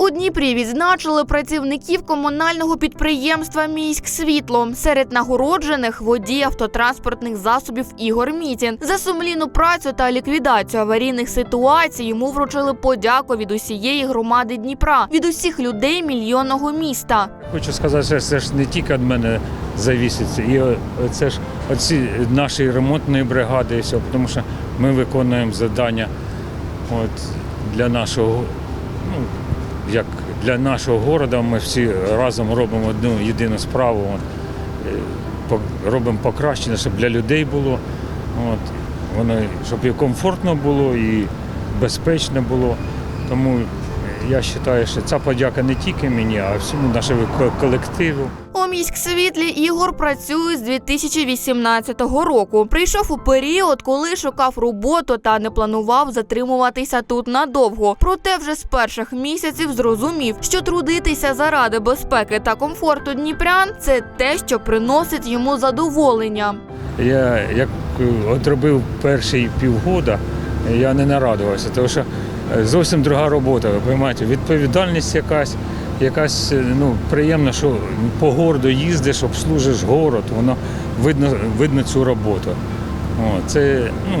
У Дніпрі відзначили працівників комунального підприємства Міськ світло. Серед нагороджених водій автотранспортних засобів Ігор Мітін. За сумлінну працю та ліквідацію аварійних ситуацій йому вручили подяку від усієї громади Дніпра, від усіх людей мільйонного міста. Хочу сказати, що це ж не тільки від мене завісить, і це ж оці нашої ремонтної бригади, і все, тому що ми виконуємо завдання от, для нашого, ну, як для нашого міста, ми всі разом робимо одну єдину справу. Е, робимо покращення, щоб для людей було. От, воно, щоб і комфортно було, і безпечно було. Тому я вважаю, що ця подяка не тільки мені, а всьому нашому ко- колективу. Міськ світлі Ігор працює з 2018 року. Прийшов у період, коли шукав роботу та не планував затримуватися тут надовго. Проте вже з перших місяців зрозумів, що трудитися заради безпеки та комфорту дніпрян це те, що приносить йому задоволення. Я як е, от робив перші півгода, я не нарадувався, тому що е, зовсім друга робота, ви розумієте, відповідальність якась, якась е, ну, приємно, що по городу їздиш, обслужиш город, воно видно, видно цю роботу. О, це ну,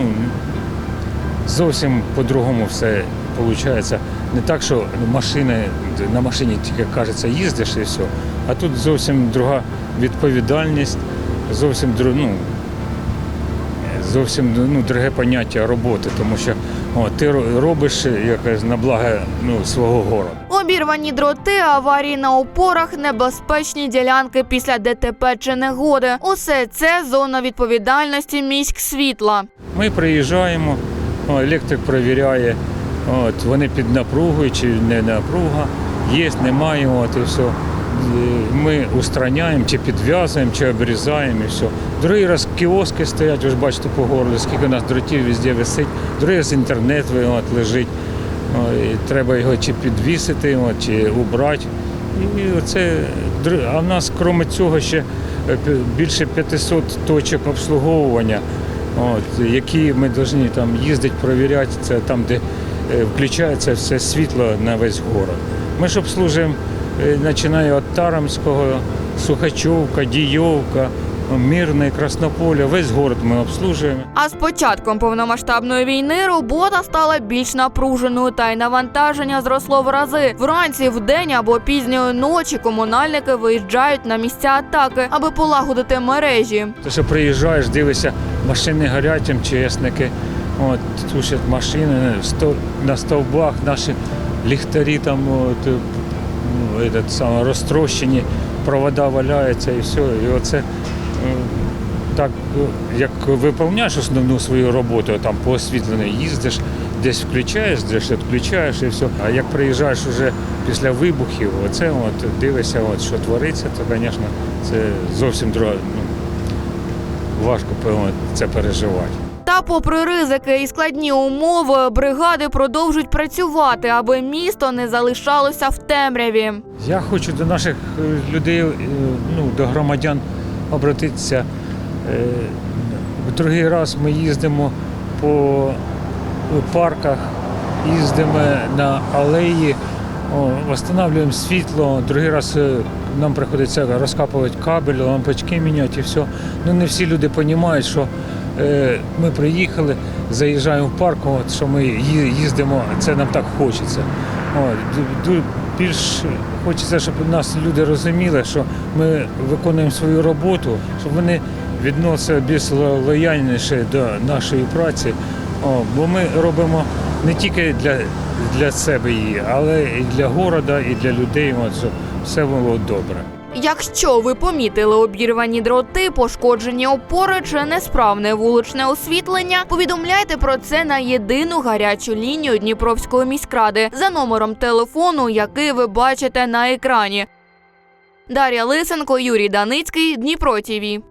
зовсім по-другому все виходить. Не так, що машини, на машині тільки кажеться, їздиш і все, а тут зовсім друга відповідальність, зовсім ну, зовсім ну, друге поняття роботи, тому що о, ти робиш якось на благо ну, свого городу. Обірвані дроти, аварії на опорах, небезпечні ділянки після ДТП чи негоди. Усе це зона відповідальності міськ світла. Ми приїжджаємо, о, електрик перевіряє, от, вони під напругою чи не напруга, є, немає, от, і все. Е, Ми устраняємо, чи підв'язуємо, чи обрізаємо і все. Другий раз кіоски стоять, ви ж бачите по городу, скільки у нас дротів везде висить, другий раз інтернет от, лежить. І треба його чи підвісити, чи убрати. І оце, а в нас, крім цього, ще е, більше 500 точок обслуговування, от, які ми повинні там їздити, перевіряти. Це там, де е, включається все світло на весь город. Ми ж обслужуємо, починаю від Тарамського, Сухачовка, Дійовка, Мирне, Краснополя, весь город ми обслужуємо. А з початком повномасштабної війни робота стала більш напруженою, та й навантаження зросло в рази. Вранці, вдень або пізньої ночі комунальники виїжджають на місця атаки, аби полагодити мережі. Те, що приїжджаєш, дивишся, машини горять, МЧСники, от, тушать машини, на стовбах наші ліхтарі там от, е, этот, саме, розтрощені, провода валяються і все. І оце е, так, е, як виповняєш основну свою роботу, там по освітленню їздиш, десь включаєш, десь відключаєш і все. А як приїжджаєш вже після вибухів, оце от, дивишся, от, що твориться, то, звісно, це зовсім друга. Ну, важко це переживати. Попри ризики і складні умови, бригади продовжують працювати, аби місто не залишалося в темряві. Я хочу до наших е, людей, е, ну, до громадян обратитися. Е, В другий раз ми їздимо по парках, їздимо на алеї, встановлюємо світло. Другий раз нам приходиться розкапувати кабель, лампочки міняти і все. Ну не всі люди розуміють, що ми приїхали, заїжджаємо в парк, от, що ми їздимо, це нам так хочеться. От, більш хочеться, щоб нас люди розуміли, що ми виконуємо свою роботу, щоб вони відносили більш ло- лояльніше до нашої праці. О, бо ми робимо не тільки для, для себе її, але і для города, і для людей, от, щоб все було добре. Якщо ви помітили обірвані дроти, пошкоджені опори чи несправне вуличне освітлення, повідомляйте про це на єдину гарячу лінію Дніпровської міськради за номером телефону, який ви бачите на екрані. Дар'я Лисенко, Юрій Даницький, Дніпро ТІВІ.